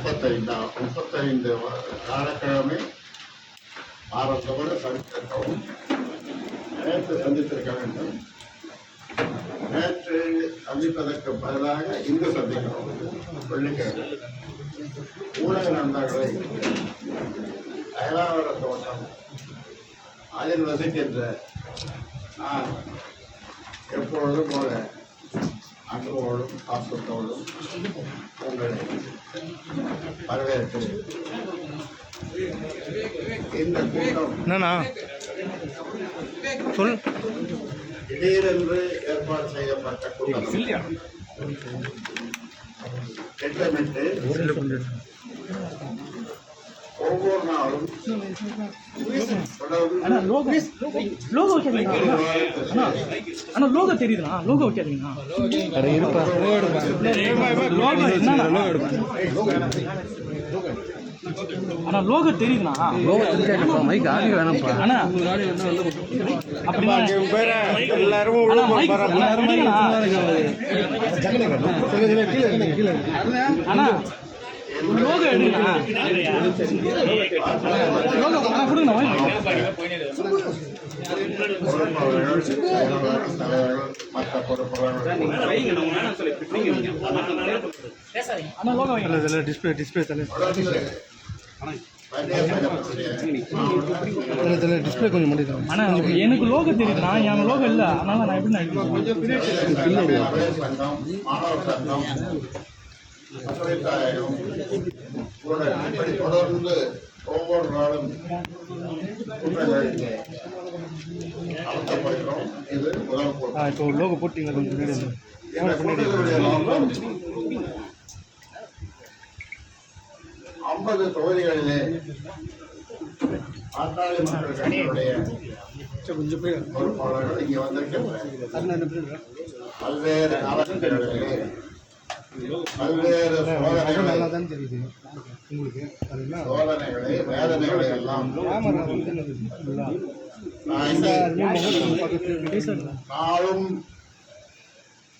முப்பத்தைந்தா முப்பத்தைந்து வியாழக்கிழமை ஆரம்பத்தோடு சந்தித்திருக்கவும் நேற்று சந்தித்திருக்க வேண்டும். நேற்று சந்திப்பதற்கு பதிலாக இன்று சந்திக்கிறோம். வெள்ளிக்கிழமை. ஊடக நண்பர்களை அயலாவர தோட்டம் அதில் வசிக்கின்ற நான் எப்பொழுதும் போல அன்போடும் பாசத்தோடும் உங்களை வரவேற்று இந்த கூட்டம் சொல். திடீரென்று ஏற்பாடு செய்யப்பட்ட கூட்டம். திட்டமிட்டு ஒவ்வொரு நாளும் லோகோ அண்ணா லோகோ தெரியுதுண்ணா. லோகோ வைக்காதீங்கண்ணா லோகோ என்னண்ணா? அண்ணா லோகோ தெரியுதுண்ணா. லோகோ தெரிஞ்சாக்கப்பா மைக் ஆடி வேணாம்ப்பா. அண்ணா அப்படின்னா அண்ணா மைக் அண்ணா விடுங்கண்ணா. அண்ணா மற்ற டிஸ்பிளே டிஸ்பிளே தலை டிஸ்பிளே கொஞ்சம் முடியும் அண்ணா எனக்கு லோகோ நான் என் லோகோ இல்லை. அதனால நான் எப்படி நான் கூட இப்படி தொடர்ந்து ஒவ்வொரு நாளும் இது முதல் இப்போ போட்டிங்க ஐம்பது தொகுதிகளிலே பாட்டாளி மக்கள் கொஞ்சம் போய் பொறுப்பாளர்கள் இங்கே வந்திருக்கின்றனர் பல்வேறு காலகட்டங்களிலே பல்வேறு சோதனைகளை வேதனைகளை எல்லாம் நாளும்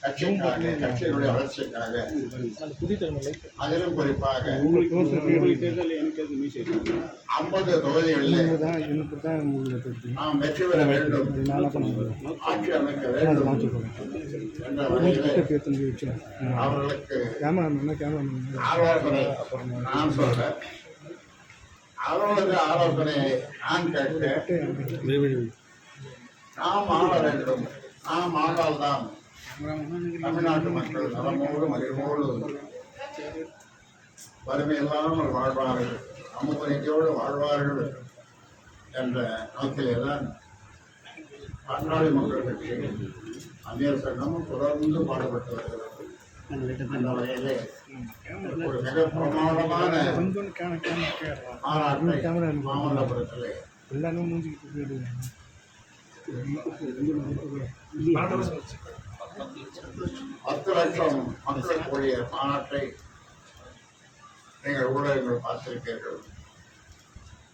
கட்சிக்காக கட்சியினுடைய வளர்ச்சிக்காக. அதிலும் குறிப்பாக ஐம்பது தொகுதிகளிலே தான் தான் நாம் வெற்றி பெற வேண்டும். ஆட்சி அமைக்க வேண்டும். என்ற வகையிலே அவர்களுக்கு கேமரா என்ன கேமரா ஆலோசனை நான் சொல்றேன். அவர்களுக்கு ஆலோசனையை நான் கேட்க நாம் ஆள வேண்டும். நாம் ஆளால்தான் தமிழ்நாட்டு மக்கள் நலமோடு மகிழ்வோடு வறுமை இல்லாமல் வாழ்வார்கள். சமூகத்தோடு வாழ்வார்கள் என்ற நோக்கிலே தான் பாட்டாளி மக்கள் கட்சி அந்நியர் சங்கமும் தொடர்ந்து பாடுபட்டு வருகிறது. அந்த வகையிலே ஒரு மிக கேமரா மாநாட்டை மாமல்லபுரத்திலே எல்லாமே மூஞ்சிக்கிட்டு பத்து லட்சம் மக்கள் கூடிய மாநாட்டை நீங்கள் ஊடகங்கள் பார்த்திருப்பீர்கள்.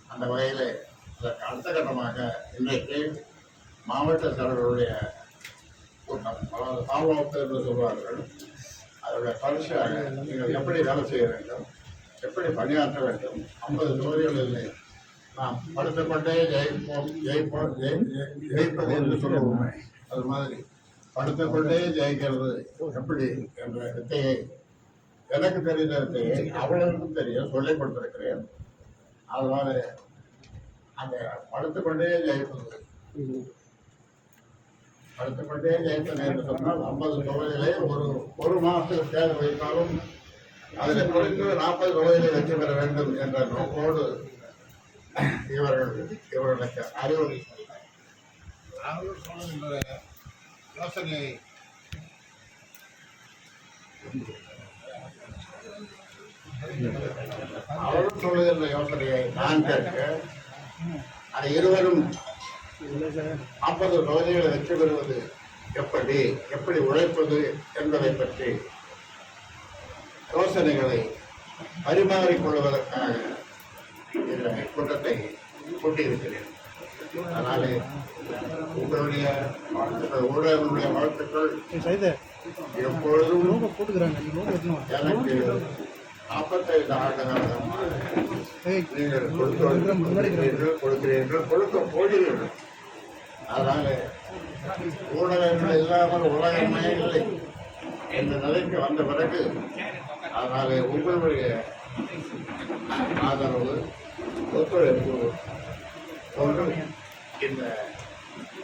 அந்த வகையில் அதற்கு அடுத்த கட்டமாக இன்றைக்கு மாவட்ட தலைவர்களுடைய கூட்டம் அதாவது ஃபாலோ என்று சொல்வார்கள் அதோட பரிசாக நீங்கள் எப்படி வேலை செய்ய வேண்டும் எப்படி பணியாற்ற வேண்டும் ஐம்பது தொகுதிகளில் நாம் படுத்துக்கொண்டே ஜெயிப்போம் ஜெயிப்போம் ஜெயி- ஜெயிப்பது என்று சொல்லுவோமே. அது மாதிரி படுத்துக்கொண்டே ஜெயிக்கிறது. எப்படி? என்ற வித்தையை எனக்கு தெரிந்த வித்தையை அவளுக்கும் தெரியும் சொல்லிக் கொடுத்திருக்கிறேன். அதனால அந்த படுத்துக்கொண்டே ஜெயிப்பது. படுத்துக்கொண்டே ஜெயிப்பது என்று சொன்னால் ஐம்பது தொகுதியிலே ஒரு ஒரு மாதத்துக்கு தேர்வு வைத்தாலும் அதில் குறைந்து நாற்பது தொகுதியில் வெற்றி பெற வேண்டும் என்ற நோக்கோடு இவர்கள் இவர்களுக்கு அறிவுறுத்தி யோசனை. சொன்ன யோசனையை சொல்லுகின்ற யோசனையை. நான் கேட்க அதை இருவரும் ஐம்பது தொகுதிகளை வெற்றி பெறுவது எப்படி? எப்படி உழைப்பது என்பதை பற்றி யோசனைகளை பரிமாறிக்கொள்வதற்காக இந்த கூட்டத்தை கூட்டியிருக்கிறேன். அதனாலே உங்களுடைய வாழ்த்துக்கள் ஊடகங்களுடைய வாழ்த்துக்கள். எப்பொழுதும். எனக்கு நாற்பத்தைந்து ஆண்டு காலமாக நீங்கள் கொடுக்கிறீர்கள் கொடுக்கிறீர்கள் கொடுக்க போகிறீர்கள். அதனால ஊடகங்கள் இல்லாமல் உலகமே இல்லை. என்ற நிலைக்கு வந்த பிறகு அதனால உங்களுடைய ஆதரவு ஒத்துழைப்பு கொண்டு இந்த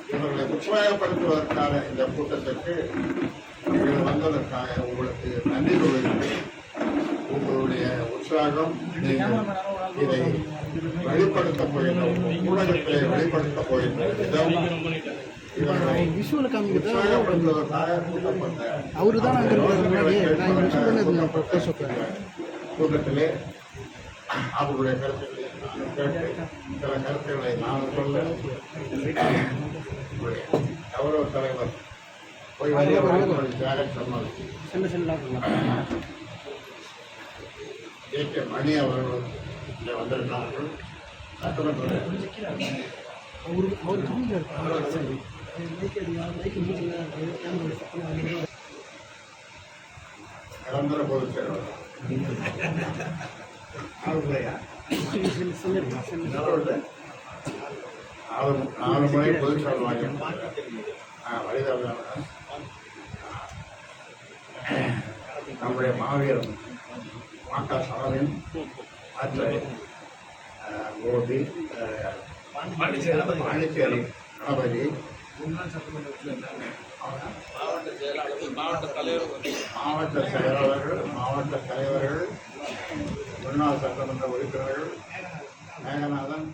இவர்களை உற்சாகப்படுத்துவதற்கான இந்த கூட்டத்திற்கு நீங்கள் வந்ததற்காக உங்களுக்கு நன்றி தெரிவிக்கிறேன் உங்களுடைய உற்சாகம் நீங்கள் இதை வெளிப்படுத்த போகின்ற ஊடகத்தை வெளிப்படுத்த போகின்ற விதம் அவரு தான் கூட்டத்திலே அவர்களுடைய கருத்துக்களை சில கருத்துக்களை நான் சொல்ல கௌரவ தலைவர். போய் வருகிறார் சொன்னார். A K. மணி அவர்கள் இங்கே வந்திருக்கிறார்கள். சட்டமன்ற நிரந்தர பொதுச் செயலாளர். ஆளுமையா செல்ல செல்ல ஆறு ஆறு முறை பொதுச் செயலாளர் வாங்கி ஆ வழிதவறான நம்முடைய மாவீரன் மாட்டா சாமின் மற்ற அஹ், கோபி பாண்டிச்சேரி கணபதி மாவட்ட செயலாளர்கள் மாவட்ட தலைவர்கள் முன்னாள் சட்டமன்ற உறுப்பினர்கள் மேகநாதன்